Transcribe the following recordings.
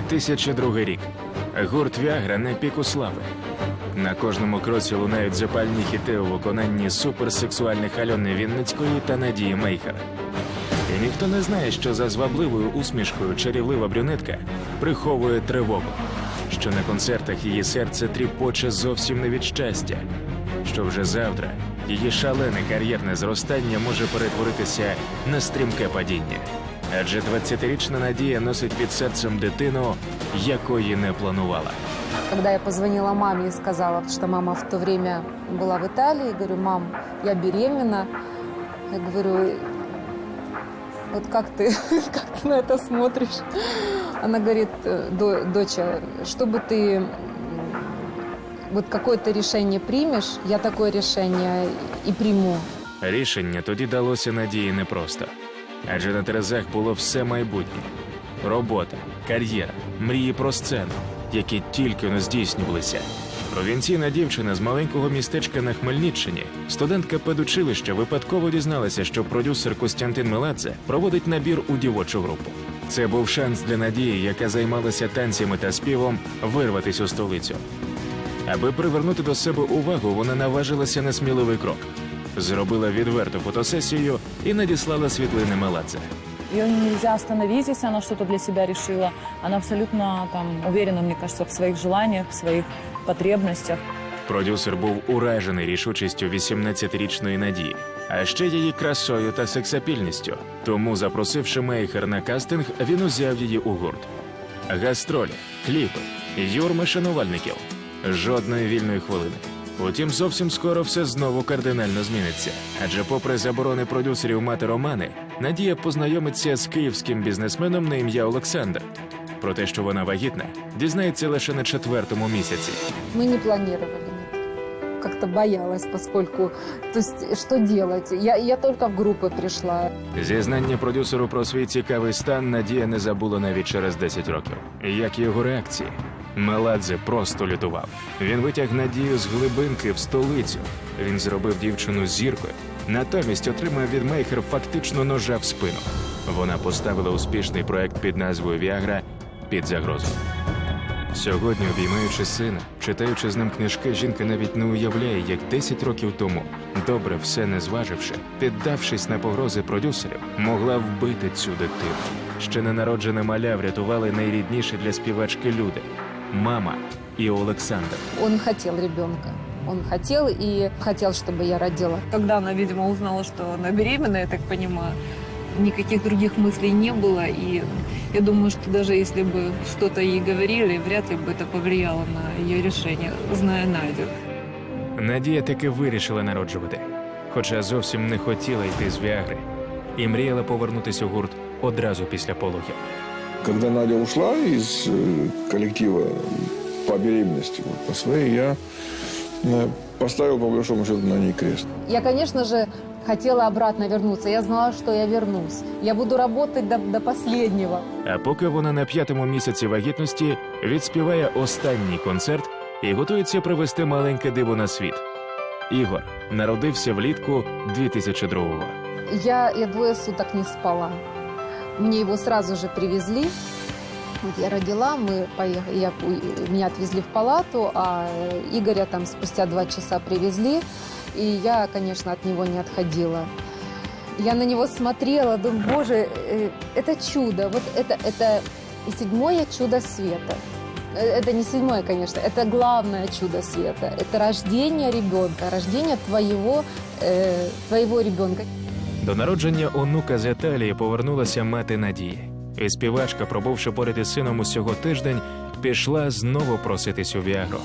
2002 рік. Гурт Віагра на піку слави. На кожному кроці лунають запальні хіти у виконанні суперсексуальних Альони Вінницької та Надії Мейхер. І ніхто не знає, що за звабливою усмішкою чарівлива брюнетка приховує тривогу, що на концертах її серце тріпоче зовсім не від щастя, що вже завтра її шалене кар'єрне зростання може перетворитися на стрімке падіння. Адже 20-річна Надія носить під серцем дитину, якої не планувала. Когда я позвонила маме и сказала, что мама в то время была в Италии, говорю, мам, я беременна. Я говорю, вот как ты, как ты на это смотришь? Она говорит, «Э, «До- доча, чтобы ты м, вот какое-то решение примешь, я такое решение и приму. Рішення тоді далося Надії непросто. Адже на терезах було все майбутнє: робота, кар'єра, мрії про сцену, які тільки не здійснювалися. Провінційна дівчина з маленького містечка на Хмельниччині, студентка педучилища, випадково дізналася, що продюсер Костянтин Меладзе проводить набір у дівочу групу. Це був шанс для Надії, яка займалася танцями та співом, вирватися у столицю. Аби привернути до себе увагу, вона наважилася на сміливий крок. Зробила відверту фотосесію і надіслала світлини Меладзе. Ее нельзя остановить, если она что-то для себя решила. Она абсолютно там уверена, мне кажется, в своих желаниях, в своих потребностях. Продюсер був уражений рішучістю 18-річної Надії, а ще її красою та сексапільністю. Тому, запросивши Мейхер на кастинг, він узяв її у гурт. Гастролі, кліпи, юрми шанувальників. Жодної вільної хвилини. Утім, зовсім скоро все знову кардинально зміниться. Адже, попри заборони продюсерів мати романи, Надія познайомиться з київським бізнесменом на ім'я Олександр. Про те, що вона вагітна, дізнається лише на четвертому місяці. Мы не планировали, нет. Как-то боялась, поскольку... То есть, что делать? Я, я только в группы пришла. Зізнання продюсеру про свій цікавий стан Надія не забула навіть через 10 років. Як його реакції? Меладзе просто лютував. Він витяг Надію з глибинки в столицю. Він зробив дівчину зіркою. Натомість отримав від Мейхер фактично ножа в спину. Вона поставила успішний проект під назвою Віагра під загрозу. Сьогодні, обіймаючи сина, читаючи з ним книжки, жінка навіть не уявляє, як 10 років тому, добре все не зваживши, піддавшись на погрози продюсерів, могла вбити цю дитину. Ще ненароджене маля врятували найрідніші для співачки люди мама і Олександр. Он хотел ребенка. Он хотел и хотел, чтобы я родила. Когда она, видимо, узнала, что она беременна, я так понимаю, никаких других мыслей не было. И я думаю, что даже если бы что-то ей говорили, вряд ли бы это повлияло на ее решение, зная Надю. Надія таки вирішила народжувати, хоча зовсім не хотіла йти з Віагри, і мріяла повернутися у гурт одразу після пологів. Когда Надя ушла из э, коллектива по беременности, вот, по своей, я э, поставил, по большому счету, на ней крест. Я, конечно же, хотела обратно вернуться. Я знала, что я вернусь. Я буду работать до, до последнего. А поки вона на п'ятому місяці вагітності відспіває останній концерт і готується привести маленьке диво на світ. Ігор народився влітку 2002-го. Я, я двое суток не спала. Мне его сразу же привезли. Вот я родила, мы поехали, я, меня отвезли в палату, а э, Игоря там спустя два часа привезли. И я, конечно, от него не отходила. Я на него смотрела, думаю, боже, э, это чудо. Вот это, это и седьмое чудо света. Э, Это не седьмое, конечно, это главное чудо света. Это рождение ребенка, рождение твоего, э, твоего ребенка. До народження онука з Італії повернулася мати Надії. І співачка, пробувши поряд із сином усього тиждень, пішла знову проситись у Віагру.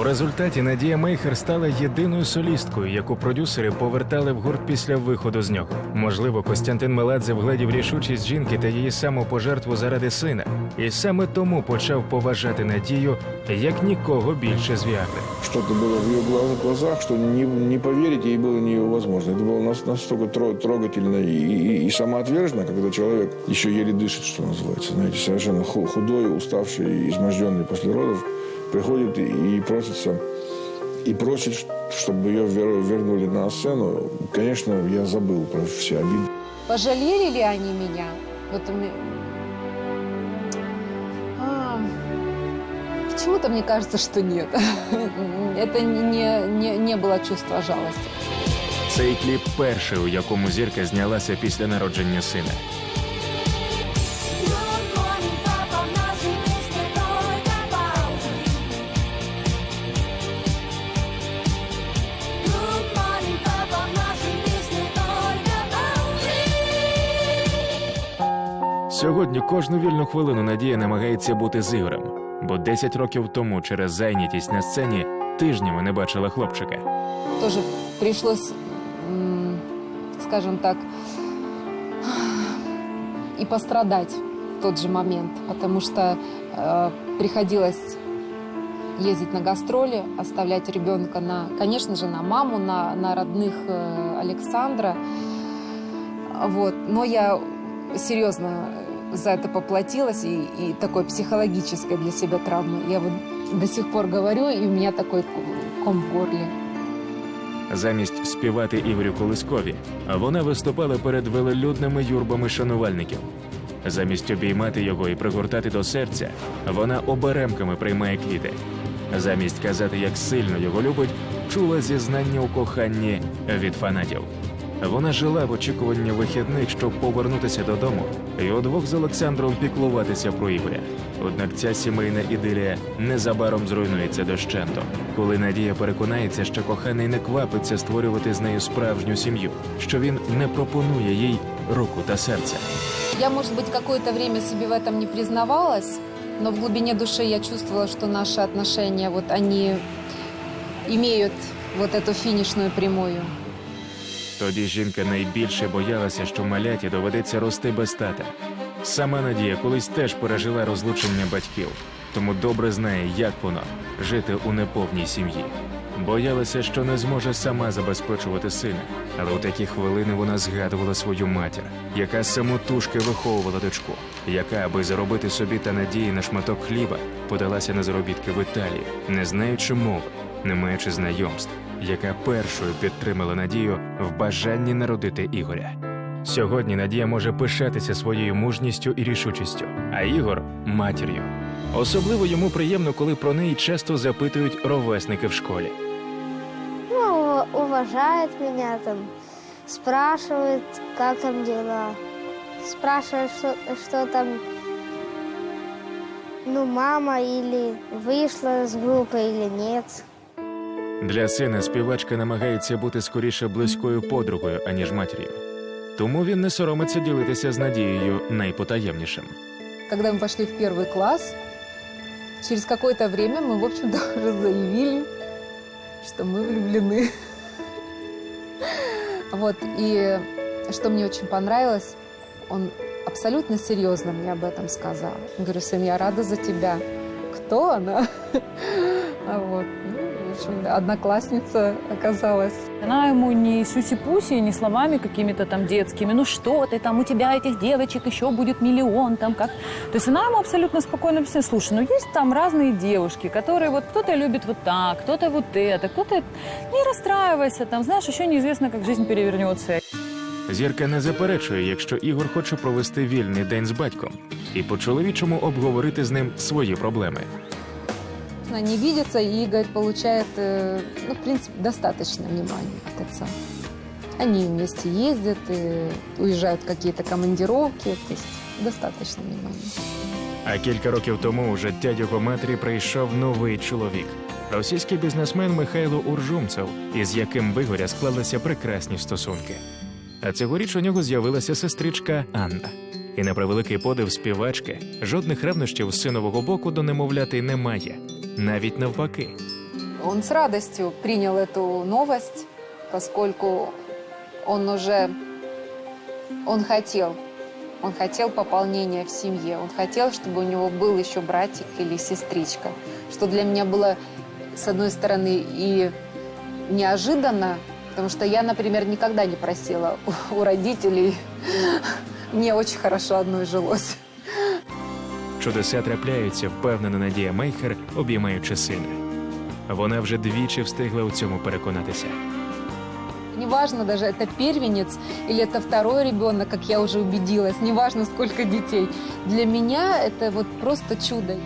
У результаті Надія Мейхер стала єдиною солісткою, яку продюсери повертали в гурт після виходу з нього. Можливо, Костянтин Меладзе вгледів рішучість жінки та її самопожертву заради сина, і саме тому почав поважати Надію як нікого більше з Віагри. Что-то было в ее глазах, глазах что не, не поверить ей было невозможно. Это было нас- настолько тро- трогательно и, и, и самоотверженно, когда человек еще еле дышит, что называется. Знаете, совершенно ху- худой, уставший и изможденный после родов, приходит и, и просится и просит, ш- чтобы ее вер- вернули на сцену. Конечно, я забыл про все обиды. Пожалели ли они меня? Вот у ме- А, почему-то мне кажется, что нет. Это не, не, не было чувства жалости. Цей кліп перший, у якому зірка знялася після народження сина. Сьогодні кожну вільну хвилину Надія намагається бути з Ігорем, бо 10 років тому через зайнятість на сцені тижнями не бачила хлопчика. Тоже пришлось, м, скажем так, и пострадать в тот же момент, потому что э, приходилось ездить на гастроли, оставлять ребенка на, конечно же, на маму, на, на родных э, Александра. Вот. Но я серьезно за это поплатилась и, и такой психологической для себя травмы. Я вот до сих пор говорю, и у меня такой ком в горле. Замість співати Ігорю Колискові, вона виступала перед велелюдними юрбами шанувальників. Замість обіймати його і пригортати до серця, вона оберемками приймає квіти. Замість казати, як сильно його любить, чула зізнання у коханні від фанатів. Вона жила в очікуванні вихідних, щоб повернутися додому, і удвох з Олександром піклуватися про Ігоря. Однак ця сімейна ідилія незабаром зруйнується дощенту, коли Надія переконається, що коханий не квапиться створювати з нею справжню сім'ю, що він не пропонує їй руку та серце. Я, может быть, какое-то время себе в этом не признавалась, но в глубине души я чувствовала, что наши отношения, вот они имеют вот эту финишную прямую. Тоді жінка найбільше боялася, що маляті доведеться рости без тата. Сама Надія колись теж пережила розлучення батьків, тому добре знає, як воно жити у неповній сім'ї. Боялася, що не зможе сама забезпечувати сина, але у такі хвилини вона згадувала свою матір, яка самотужки виховувала дочку, яка, аби заробити собі та надії на шматок хліба, подалася на заробітки в Італії, не знаючи мови, не маючи знайомств, яка першою підтримала Надію в бажанні народити Ігоря. Сьогодні Надія може пишатися своєю мужністю і рішучістю, а Ігор матір'ю. Особливо йому приємно, коли про неї часто запитують ровесники в школі. Ну, уважает меня там, спрашивает, как там дела. Спрашивает, что, что там, ну, мама или вышла с группы или нет. Для сина співачка намагається бути скоріше близькою подругою, аніж матір'ю. Тому він не соромиться ділитися з Надією найпотаємнішим. Когда мы пошли в первый класс, через какое-то время мы, в общем-то, уже заявили, что мы влюблены. Вот, и что мне очень понравилось, он абсолютно серьезно мне об этом сказал. Я говорю, сын, я рада за тебя. Кто она? А вот, ну, в общем, одноклассница оказалась. Она ему не сюси-пуси, не словами какими-то там детскими. Ну что ты там, у тебя этих девочек еще будет миллион там как. То есть она ему абсолютно спокойно объясняет, слушай, ну есть там разные девушки, которые вот кто-то любит вот так, кто-то вот это, кто-то... Не расстраивайся, там, знаешь, еще неизвестно, как жизнь перевернется. Зірка не заперечує, якщо Ігор хоче провести вільний день з батьком і по-чоловічому обговорити з ним свої проблеми. Они видятся, и Игорь получает, э, ну, в принципе, достаточно внимания от отца. Они вместе ездят, и уезжают в какие-то командировки, то есть достаточно внимания. А кілька років тому у життя його матері прийшов новий чоловік російський бізнесмен Михайло Уржумцев, із яким в Ігоря склалися прекрасні стосунки. А цьогоріч у нього з'явилася сестричка Анна. І на превеликий подив співачки жодних ревнощів з синового боку до немовляти немає, навіть навпаки. Он с радостью принял эту новость, поскольку он уже, он хотел, он хотел пополнения в семье, он хотел, чтобы у него был еще братик или сестричка, что для меня было, с одной стороны, и неожиданно, потому что я, например, никогда не просила у- у родителей, мне очень хорошо одной жилось. Чудеса трапляються, впевнена Надія Мейхер, обіймаючи сина. Вона вже двічі встигла у цьому переконатися. Неважно даже, это первенец или это второй ребенок, как я уже убедилась, неважно сколько детей. Для меня это вот просто чудо.